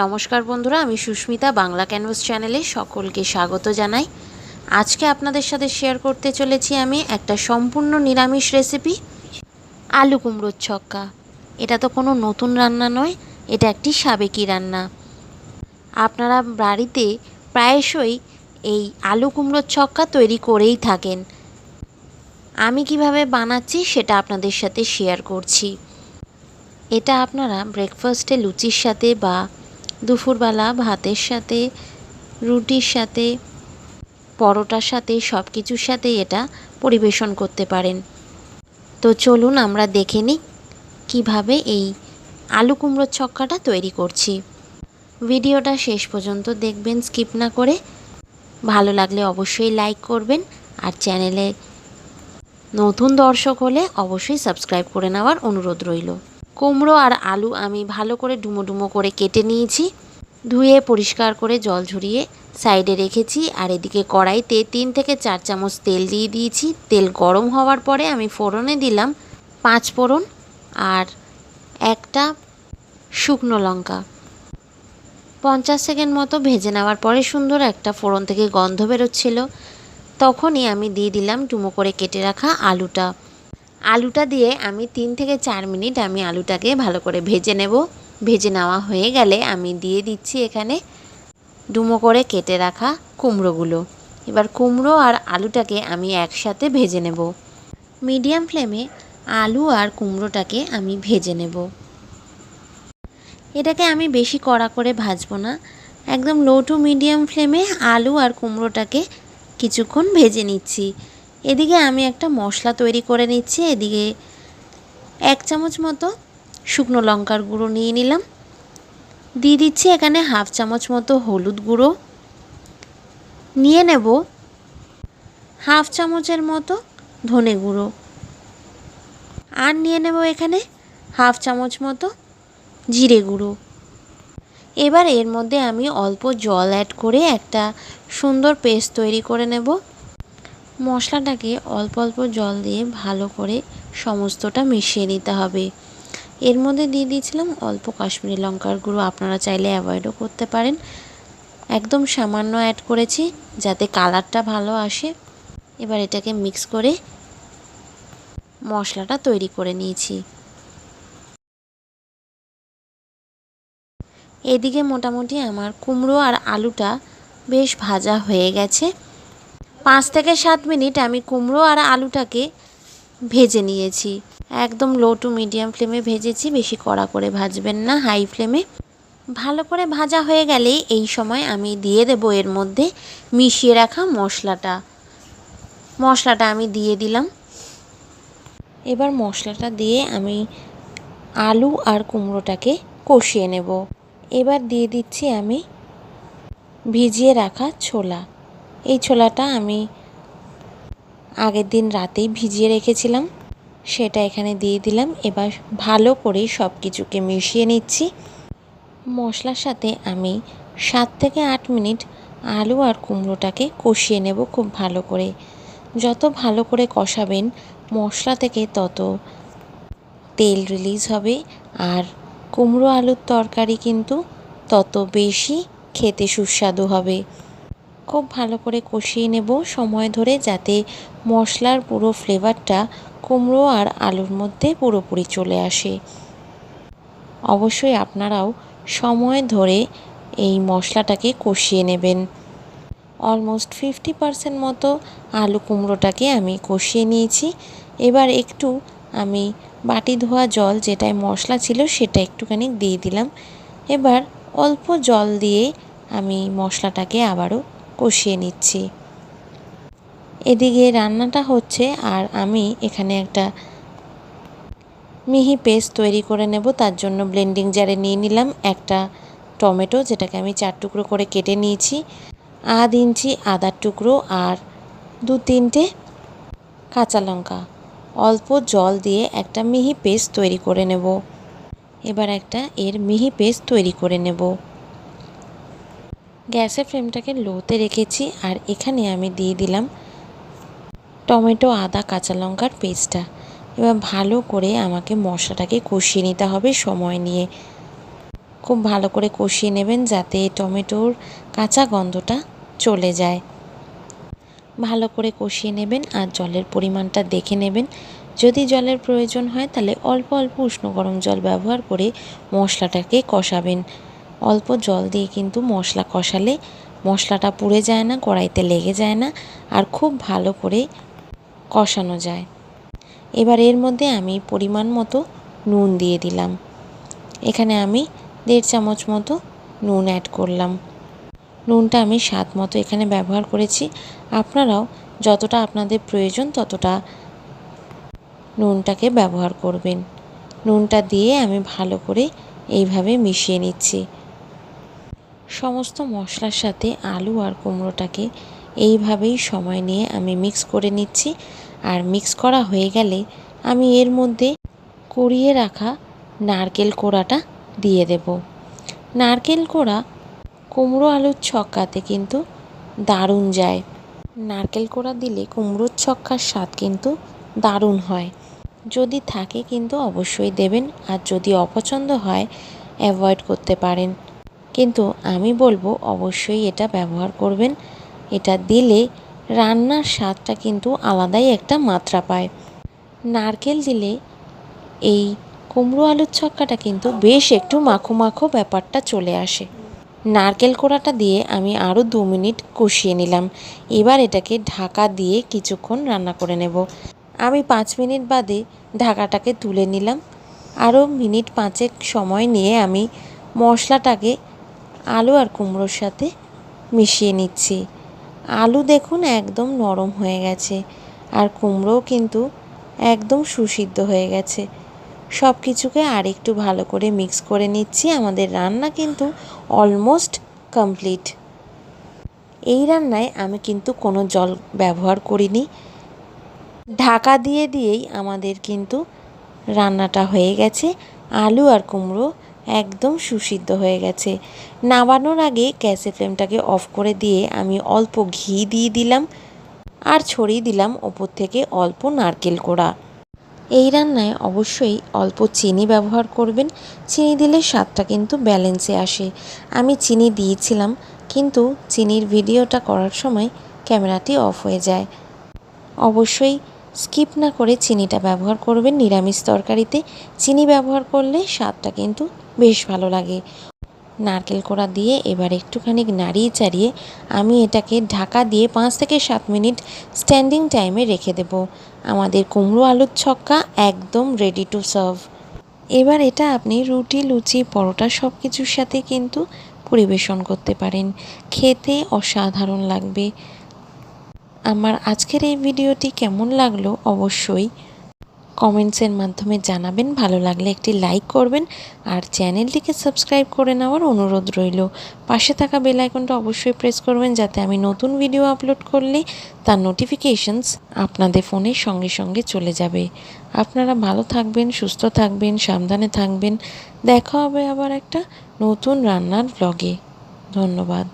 নমস্কার বন্ধুরা, আমি সুস্মিতা, বাংলা ক্যানভাস চ্যানেলে সকলকে স্বাগত জানাই। আজকে আপনাদের সাথে শেয়ার করতে চলেছি আমি একটা সম্পূর্ণ নিরামিষ রেসিপি আলু কুমড়োর ছক্কা। এটা তো কোনো নতুন রান্না নয়, এটা একটি সাবেকি রান্না। আপনারা বাড়িতে প্রায়শই এই আলু কুমড়োর ছক্কা তৈরি করেই থাকেন। আমি কীভাবে বানাচ্ছি সেটা আপনাদের সাথে শেয়ার করছি। এটা আপনারা ব্রেকফাস্টে লুচির সাথে বা দুপুরবেলা ভাতের সাথে, রুটির সাথে, পরোটার সাথে সব কিছুর সাথে এটা পরিবেশন করতে পারেন। তো চলুন আমরা দেখে নিই কীভাবে এই আলু কুমড়োর ছক্কাটা তৈরি করছি। ভিডিওটা শেষ পর্যন্ত দেখবেন, স্কিপ না করে। ভালো লাগলে অবশ্যই লাইক করবেন আর চ্যানেলে নতুন দর্শক হলে অবশ্যই সাবস্ক্রাইব করে নেওয়ার অনুরোধ রইল। কুমড়ো আর আলু আমি ভালো করে ডুমো ডুমো করে কেটে নিয়েছি। ধুয়ে পরিষ্কার করে জল ঝরিয়ে সাইডে রেখেছি আর এদিকে কড়াইতে তিন থেকে চার চামচ তেল দিয়ে দিয়েছি। তেল গরম হওয়ার পরে আমি ফোড়নে দিলাম পাঁচ ফোড়ন আর একটা শুকনো লঙ্কা। পঞ্চাশ সেকেন্ড মতো ভেজে নেওয়ার পরে সুন্দর একটা ফোড়ন থেকে গন্ধ বেরোচ্ছিল। তখনই আমি দিয়ে দিলাম ডুমো করে কেটে রাখা আলুটা। আলুটা দিয়ে আমি তিন থেকে চার মিনিট আমি আলুটাকে ভালো করে ভেজে নেব। ভেজে নেওয়া হয়ে গেলে আমি দিয়ে দিচ্ছি এখানে ডুমো করে কেটে রাখা কুমড়োগুলো। এবার কুমড়ো আর আলুটাকে আমি একসাথে ভেজে নেব। মিডিয়াম ফ্লেমে আলু আর কুমড়োটাকে আমি ভেজে নেব। এটাকে আমি বেশি কড়া করে ভাজবো না। একদম লো টু মিডিয়াম ফ্লেমে আলু আর কুমড়োটাকে কিছুক্ষণ ভেজে নিচ্ছি। এদিকে আমি একটা মশলা তৈরি করে নিচ্ছি, এদিকে এক চামচ মতো শুকনো লঙ্কার গুঁড়ো নিয়ে নিলাম। দিয়ে দিচ্ছি এখানে হাফ চামচ মতো হলুদ গুঁড়ো। নিয়ে নেব হাফ চামচের মতো ধনে গুঁড়ো। আর নিয়ে নেব এখানে হাফ চামচ মতো জিরে গুঁড়ো। এবার এর মধ্যে আমি অল্প জল অ্যাড করে একটা সুন্দর পেস্ট তৈরি করে নেব। মশলাটাকে অল্প অল্প জল দিয়ে ভালো করে সমস্তটা মিশিয়ে নিতে হবে। এর মধ্যে দিয়ে দিয়েছিলাম অল্প কাশ্মীরি লঙ্কার গুঁড়ো। আপনারা চাইলে অ্যাভয়েডও করতে পারেন। একদম সামান্য অ্যাড করেছি যাতে কালারটা ভালো আসে। এবার এটাকে মিক্স করে মশলাটা তৈরি করে নিয়েছি। এদিকে মোটামুটি আমার কুমড়ো আর আলুটা বেশ ভাজা হয়ে গেছে। পাঁচ থেকে সাত মিনিট আমি কুমড়ো আর আলুটাকে ভেজে নিয়েছি। একদম লো টু মিডিয়াম ফ্লেমে ভেজেছি, বেশি কড়া করে ভাজবেন না হাই ফ্লেমে ভালো করে ভাজা হয়ে গেলে এই সময় আমি দিয়ে দেবো এর মধ্যে মিশিয়ে রাখা মশলাটা। মশলাটা আমি দিয়ে দিলাম। এবার মশলাটা দিয়ে আমি আলু আর কুমড়োটাকে কষিয়ে নেব। এবার দিয়ে দিচ্ছি আমি ভিজিয়ে রাখা ছোলা। এই ছোলাটা আমি আগের দিন রাতেই ভিজিয়ে রেখেছিলাম। সেটা এখানে দিয়ে দিলাম। এবার ভালো করে সব কিছুকে মিশিয়ে নিচ্ছি। মশলার সাথে আমি সাত থেকে আট মিনিট আলু আর কুমড়োটাকে কষিয়ে নেব খুব ভালো করে। যত ভালো করে কষাবেন মশলা থেকে তত তেল রিলিজ হবে আর কুমড়ো আলুর তরকারি কিন্তু তত বেশি খেতে সুস্বাদু হবে। খুব ভালো করে কষিয়ে নেব সময় ধরে যাতে মশলার পুরো ফ্লেভারটা কুমড়ো আর আলুর মধ্যে পুরোপুরি চলে আসে। অবশ্যই আপনারাও সময় ধরে এই মশলাটাকে কষিয়ে নেবেন। অলমোস্ট ফিফটি পারসেন্ট মতো আলু কুমড়োটাকে আমি কষিয়ে নিয়েছি। এবার একটু আমি বাটি ধোয়া জল যেটায় মশলা ছিল সেটা একটুখানি দিয়ে দিলাম। এবার অল্প জল দিয়ে আমি মশলাটাকে আবারও কষিয়ে নিচ্ছি। এদিকে রান্নাটা হচ্ছে আর আমি এখানে একটা মিহি পেস্ট তৈরি করে নেব। তার জন্য ব্লেন্ডিং জারে নিয়ে নিলাম একটা টমেটো, যেটাকে আমি চার টুকরো করে কেটে নিয়েছি। আধ ইঞ্চি আদার টুকরো আর দু তিনটে কাঁচা লঙ্কা। অল্প জল দিয়ে একটা মিহি পেস্ট তৈরি করে নেব। এবার একটা এর মিহি পেস্ট তৈরি করে নেব। গ্যাসের ফ্লেমটাকে লোতে রেখেছি আর এখানে আমি দিয়ে দিলাম টমেটো, আদা, কাঁচা লঙ্কার পেস্টটা। এবার ভালো করে আমাকে মশলাটাকে কষিয়ে নিতে হবে সময় নিয়ে। খুব ভালো করে কষিয়ে নেবেন যাতে টমেটোর কাঁচা গন্ধটা চলে যায়। ভালো করে কষিয়ে নেবেন আর জলের পরিমাণটা দেখে নেবেন। যদি জলের প্রয়োজন হয় তাহলে অল্প অল্প উষ্ণ গরম জল ব্যবহার করে মশলাটাকে কষাবেন। অল্প জল দিয়ে কিন্তু মশলা কষালে মশলাটা পুড়ে যায় না, কড়াইতে লেগে যায় না আর খুব ভালো করে কষানো যায়। এবার এর মধ্যে আমি পরিমাণ মতো নুন দিয়ে দিলাম। এখানে আমি দেড় চামচ মতো নুন অ্যাড করলাম। নুনটা আমি স্বাদ মতো এখানে ব্যবহার করেছি। আপনারাও যতটা আপনাদের প্রয়োজন ততটা নুনটাকে ব্যবহার করবেন। নুনটা দিয়ে আমি ভালো করে এইভাবে মিশিয়ে নিচ্ছি। সমস্ত মশলার সাথে আলু আর কুমড়োটাকে এইভাবেই সময় নিয়ে আমি মিক্স করে নিচ্ছি। আর মিক্স করা হয়ে গেলে আমি এর মধ্যে কুড়িয়ে রাখা নারকেল কোড়াটা দিয়ে দেব। নারকেল কোড়া কুমড়ো আলুর ছক্কাতে কিন্তু দারুণ যায়। নারকেল কোড়া দিলে কুমড়োর ছক্কার স্বাদ কিন্তু দারুণ হয়। যদি থাকে কিন্তু অবশ্যই দেবেন। আর যদি অপছন্দ হয় অ্যাভয়েড করতে পারেন। কিন্তু আমি বলব অবশ্যই এটা ব্যবহার করবেন। এটা দিলে রান্নার স্বাদটা কিন্তু আলাদাই একটা মাত্রা পায়। নারকেল দিলে এই কুমড়ো আলুর ছক্কাটা কিন্তু বেশ একটু মাখো মাখো ব্যাপারটা চলে আসে। নারকেল কোড়াটা দিয়ে আমি আরও দু মিনিট কষিয়ে নিলাম। এবার এটাকে ঢাকা দিয়ে কিছুক্ষণ রান্না করে নেব। আমি পাঁচ মিনিট বাদে ঢাকাটাকে তুলে নিলাম। আরও মিনিট পাঁচেক সময় নিয়ে আমি মশলাটাকে আলু আর কুমড়োর সাথে মিশিয়ে নিচ্ছি। আলু দেখুন একদম নরম হয়ে গেছে আর কুমড়োও কিন্তু একদম সুসিদ্ধ হয়ে গেছে। সব কিছুকে আর একটু ভালো করে মিক্স করে নিচ্ছি। আমাদের রান্না কিন্তু অলমোস্ট কমপ্লিট। এই রান্নায় আমি কিন্তু কোনো জল ব্যবহার করিনি। ঢাকা দিয়ে দিয়েই আমাদের কিন্তু রান্নাটা হয়ে গেছে। আলু আর কুমড়ো একদম সুসিদ্ধ হয়ে গেছে। নামানোর আগে গ্যাসের ফ্লেমটাকে অফ করে দিয়ে আমি অল্প ঘি দিয়ে দিলাম আর ছড়িয়ে দিলাম ওপর থেকে অল্প নারকেল কোড়া। এই রান্নায় অবশ্যই অল্প চিনি ব্যবহার করবেন। চিনি দিলে স্বাদটা কিন্তু ব্যালেন্সে আসে। আমি চিনি দিয়েছিলাম, কিন্তু চিনির ভিডিওটা করার সময় ক্যামেরাটি অফ হয়ে যায়। অবশ্যই স্কিপ না করে চিনিটা ব্যবহার করবেন। নিরামিষ তরকারিতে চিনি ব্যবহার করলে স্বাদটা কিন্তু বেশ ভালো লাগে। নারকেল কোড়া দিয়ে এবার একটুখানি নাড়িয়ে চাড়িয়ে আমি এটাকে ঢাকা দিয়ে পাঁচ থেকে সাত মিনিট স্ট্যান্ডিং টাইমে রেখে দেব। আমাদের কুমড়ো আলুর ছক্কা একদম রেডি টু সার্ভ এবার এটা আপনি রুটি, লুচি, পরোটা সব কিছুর সাথে কিন্তু পরিবেশন করতে পারেন। খেতে অসাধারণ লাগবে। আমার আজকের এই ভিডিওটি কেমন লাগল অবশ্যই কমেন্টসের মাধ্যমে জানাবেন। ভালো লাগলে একটি লাইক করবেন আর চ্যানেলটিকে সাবস্ক্রাইব করে নেওয়ার অনুরোধ রইল। পাশে থাকা বেল আইকনটা অবশ্যই প্রেস করবেন যাতে আমি নতুন ভিডিও আপলোড করলে তার নোটিফিকেশনস আপনাদের ফোনের সঙ্গে সঙ্গে চলে যাবে। আপনারা ভালো থাকবেন, সুস্থ থাকবেন, সাবধানে থাকবেন। দেখা হবে আবার একটা নতুন রান্নার ব্লগে ধন্যবাদ।